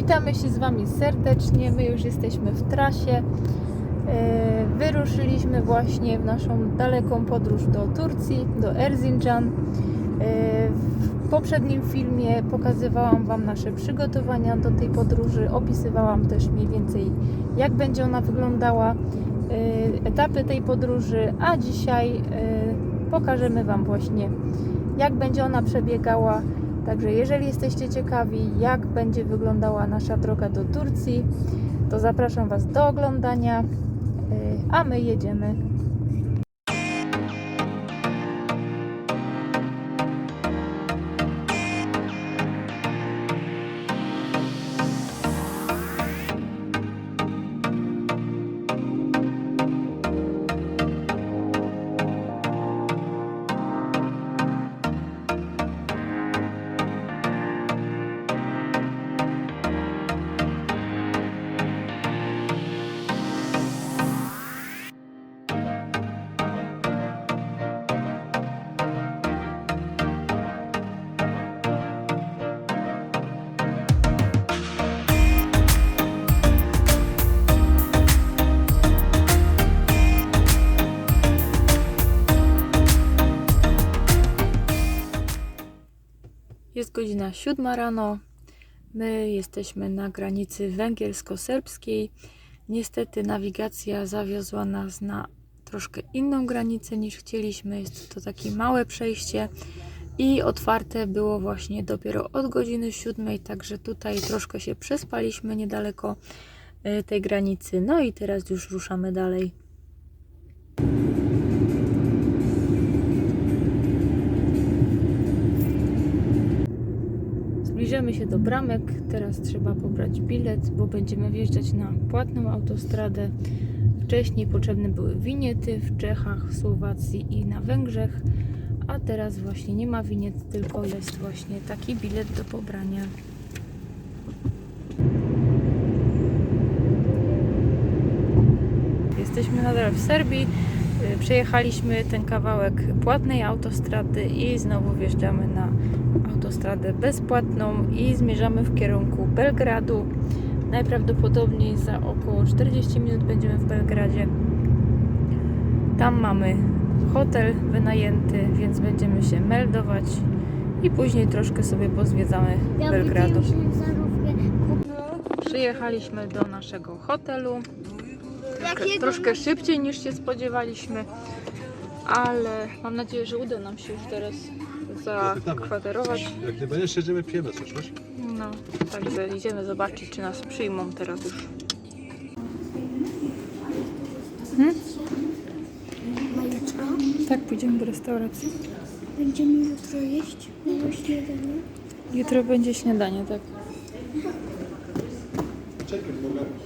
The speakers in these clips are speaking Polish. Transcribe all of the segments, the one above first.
Witamy się z Wami serdecznie. My już jesteśmy w trasie. E, Wyruszyliśmy właśnie w naszą daleką podróż do Turcji, do Erzincan. E, W poprzednim filmie pokazywałam Wam nasze przygotowania do tej podróży. Opisywałam też mniej więcej, jak będzie ona wyglądała, e, etapy tej podróży, a dzisiaj pokażemy Wam właśnie, jak będzie ona przebiegała. Także jeżeli jesteście ciekawi, jak będzie wyglądała nasza droga do Turcji, to zapraszam Was do oglądania, yy, a my jedziemy. Godzina siódma rano. My jesteśmy na granicy węgiersko-serbskiej. Niestety nawigacja zawiozła nas na troszkę inną granicę niż chcieliśmy. Jest to takie małe przejście i otwarte było właśnie dopiero od godziny siódmej, także tutaj troszkę się przespaliśmy niedaleko y, tej granicy. No i teraz już ruszamy dalej. Zbliżamy się do bramek. Teraz trzeba pobrać bilet, bo będziemy wjeżdżać na płatną autostradę. Wcześniej potrzebne były winiety w Czechach, w Słowacji i na Węgrzech, a teraz właśnie nie ma winiet, tylko jest właśnie taki bilet do pobrania. Jesteśmy nadal w Serbii. Przejechaliśmy ten kawałek płatnej autostrady i znowu wjeżdżamy na autostradę bezpłatną i zmierzamy w kierunku Belgradu. Najprawdopodobniej za około 40 minut będziemy w Belgradzie. Tam mamy hotel wynajęty, więc będziemy się meldować i później troszkę sobie pozwiedzamy Belgradu. Przyjechaliśmy do naszego hotelu. Troszkę, troszkę szybciej niż się spodziewaliśmy, ale mam nadzieję, że uda nam się już teraz zakwaterować. Jak nie będziesz, jedziemy pijemy coś, wiesz? No, także idziemy zobaczyć, czy nas przyjmą teraz już. Hmm? Tak, pójdziemy do restauracji. będziemy jutro jeść na śniadanie. Jutro będzie śniadanie, tak. Czekaj, mogę.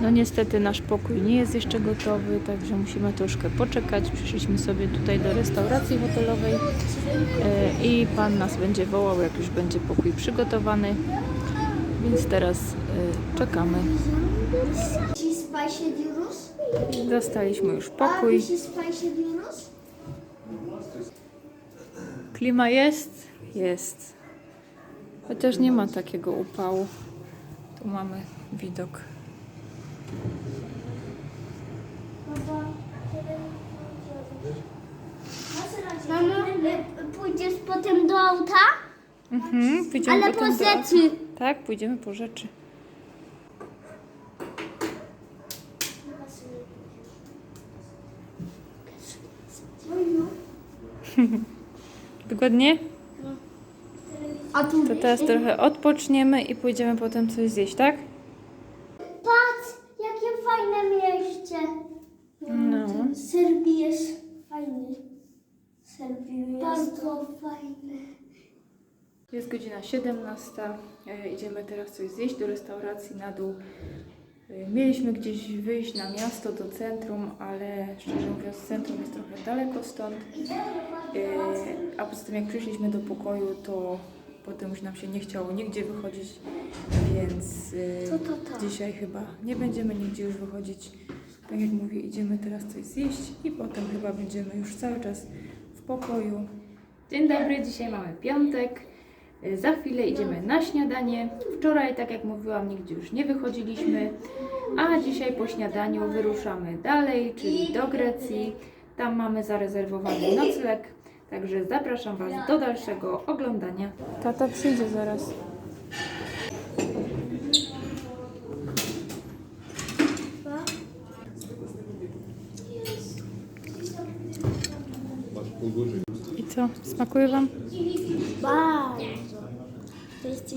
No niestety nasz pokój nie jest jeszcze gotowy, także musimy troszkę poczekać. Przyszliśmy sobie tutaj do restauracji hotelowej e, i pan nas będzie wołał, jak już będzie pokój przygotowany. Więc teraz e, czekamy. Dostaliśmy już pokój. Klima jest? Jest. Chociaż nie ma takiego upału. Tu mamy widok. Mamo, e, pójdziesz potem do auta? Mhm, pójdziemy Ale po potem do- rzeczy. Tak, pójdziemy po rzeczy. Wygodnie? To teraz trochę odpoczniemy i pójdziemy potem coś zjeść, tak? patrz, jakie fajne mieście. No. Serbii jest fajny. Serbii jest bardzo fajny. Jest godzina 17. E, Idziemy teraz coś zjeść do restauracji na dół. E, Mieliśmy gdzieś wyjść na miasto, do centrum, ale szczerze mówiąc, centrum jest trochę daleko stąd. E, A poza tym, jak przyszliśmy do pokoju, to potem już nam się nie chciało nigdzie wychodzić, więc Co to to? dzisiaj chyba nie będziemy nigdzie już wychodzić. Tak jak mówię, idziemy teraz coś zjeść i potem chyba będziemy już cały czas w pokoju. Dzień dobry, dzisiaj mamy piątek. Y, Za chwilę idziemy na śniadanie. Wczoraj, tak jak mówiłam, nigdzie już nie wychodziliśmy, a dzisiaj po śniadaniu wyruszamy dalej, czyli do Grecji. Tam mamy zarezerwowany nocleg, także zapraszam Was do dalszego oglądania. Tata przyjdzie zaraz. I co, smakuje Wam? Bardzo. To jest.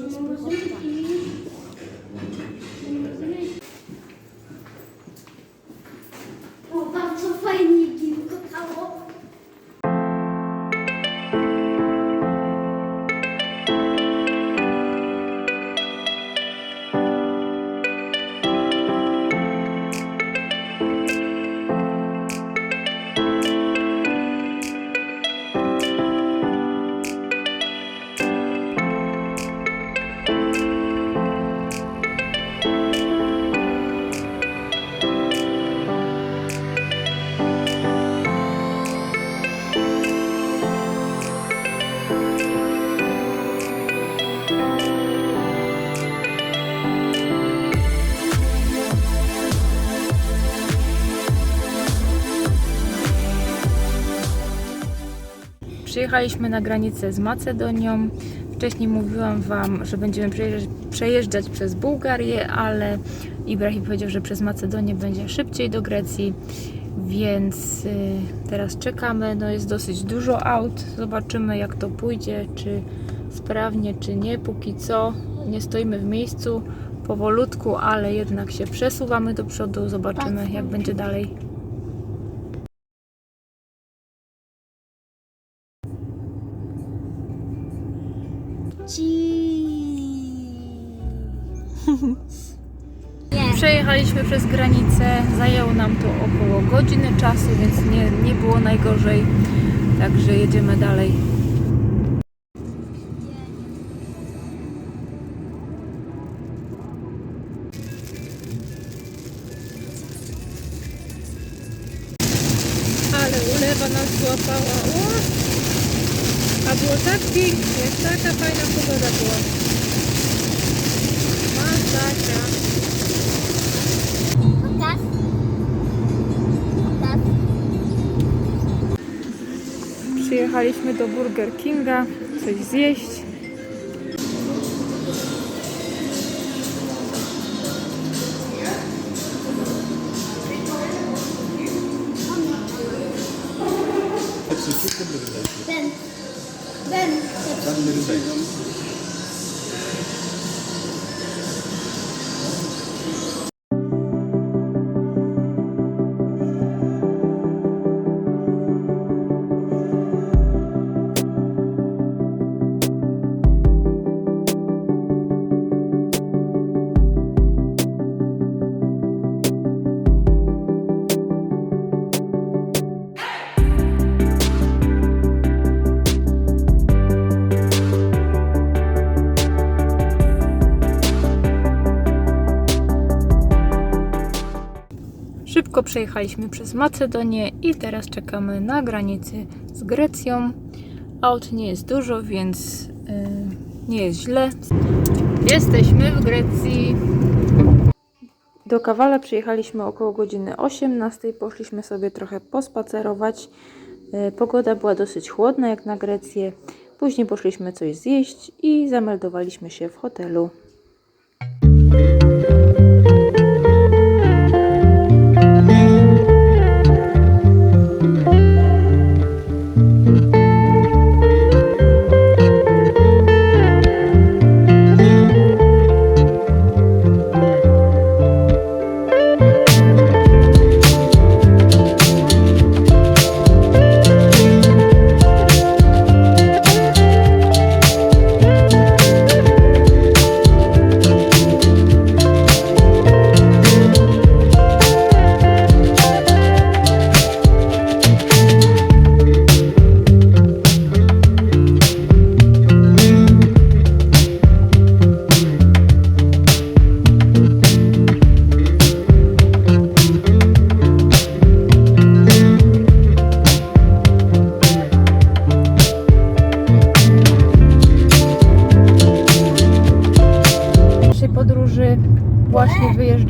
Przyjechaliśmy na granicę z Macedonią. Wcześniej mówiłam Wam, że będziemy przejeżdżać, przejeżdżać przez Bułgarię, ale Ibrahim powiedział, że przez Macedonię będzie szybciej do Grecji, więc y, teraz czekamy. No jest dosyć dużo aut. Zobaczymy jak to pójdzie, czy sprawnie, czy nie. Póki co nie stoimy w miejscu powolutku, ale jednak się przesuwamy do przodu. Zobaczymy jak będzie dalej. Przejechaliśmy przez granicę, zajęło nam to około godziny czasu, więc nie, nie było najgorzej. Także jedziemy dalej. Ale ulewa nas złapała. O! A było tak pięknie, taka fajna pogoda była. Przyjechaliśmy do Burger Kinga coś zjeść. Szybko przejechaliśmy przez Macedonię i teraz czekamy na granicy z Grecją. Aut nie jest dużo, więc yy, nie jest źle. Jesteśmy w Grecji. Do Kawala przyjechaliśmy około godziny 18. Poszliśmy sobie trochę pospacerować. Yy, Pogoda była dosyć chłodna jak na Grecję. Później poszliśmy coś zjeść i zameldowaliśmy się w hotelu.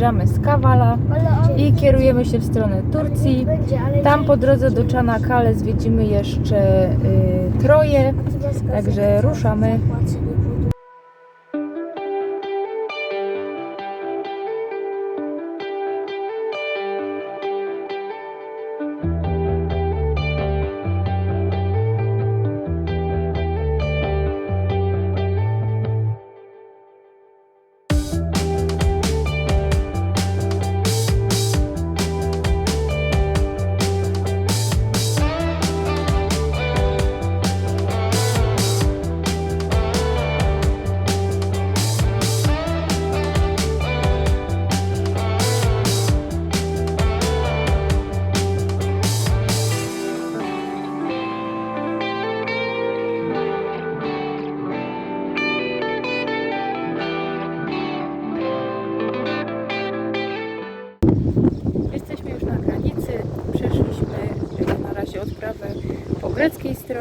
Wyjeżdżamy z Kawala i kierujemy się w stronę Turcji. Tam po drodze do Czanakale zwiedzimy jeszcze y, Troje, także ruszamy.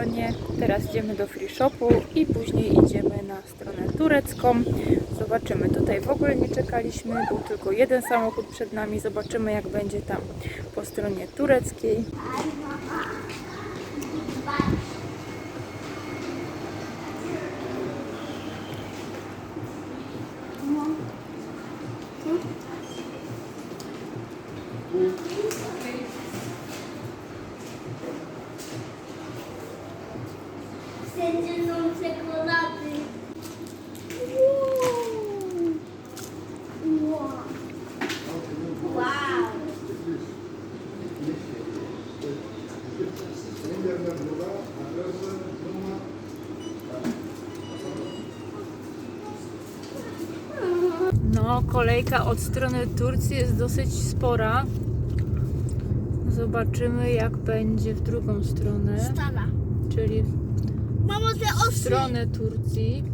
Stronie. Teraz idziemy do free shopu i później idziemy na stronę turecką. Zobaczymy. Tutaj w ogóle nie czekaliśmy. Był tylko jeden samochód przed nami. Zobaczymy jak będzie tam po stronie tureckiej. No, kolejka od strony Turcji jest dosyć spora. Zobaczymy jak będzie w drugą stronę, Stara. czyli Mamo, te w osy. stronę Turcji.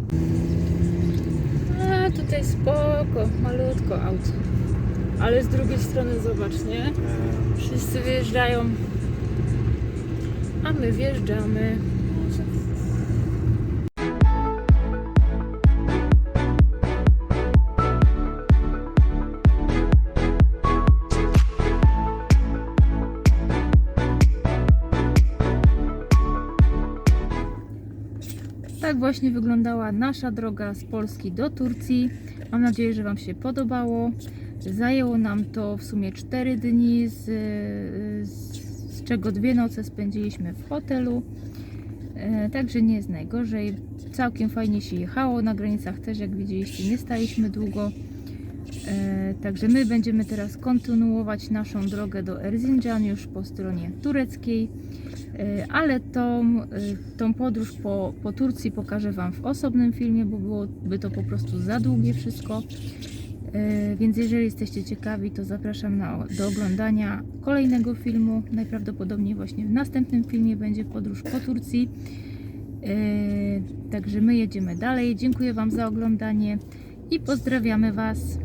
A tutaj spoko, malutko auto. Ale z drugiej strony zobacz, nie? Wszyscy wyjeżdżają, a my wjeżdżamy. Tak właśnie wyglądała nasza droga z Polski do Turcji. Mam nadzieję, że Wam się podobało. Zajęło nam to w sumie 4 dni, z, z, czego dwie noce spędziliśmy w hotelu. E, Także nie jest najgorzej. Całkiem fajnie się jechało. Na granicach też, jak widzieliście, nie staliśmy długo. E, Także my będziemy teraz kontynuować naszą drogę do Erzincan już po stronie tureckiej. E, Ale tą, e, tą podróż po, po Turcji pokażę Wam w osobnym filmie, bo byłoby to po prostu za długie wszystko. Więc jeżeli jesteście ciekawi, to zapraszam na, do oglądania kolejnego filmu. Najprawdopodobniej właśnie w następnym filmie będzie podróż po Turcji. Także my jedziemy dalej. Dziękuję Wam za oglądanie i pozdrawiamy Was.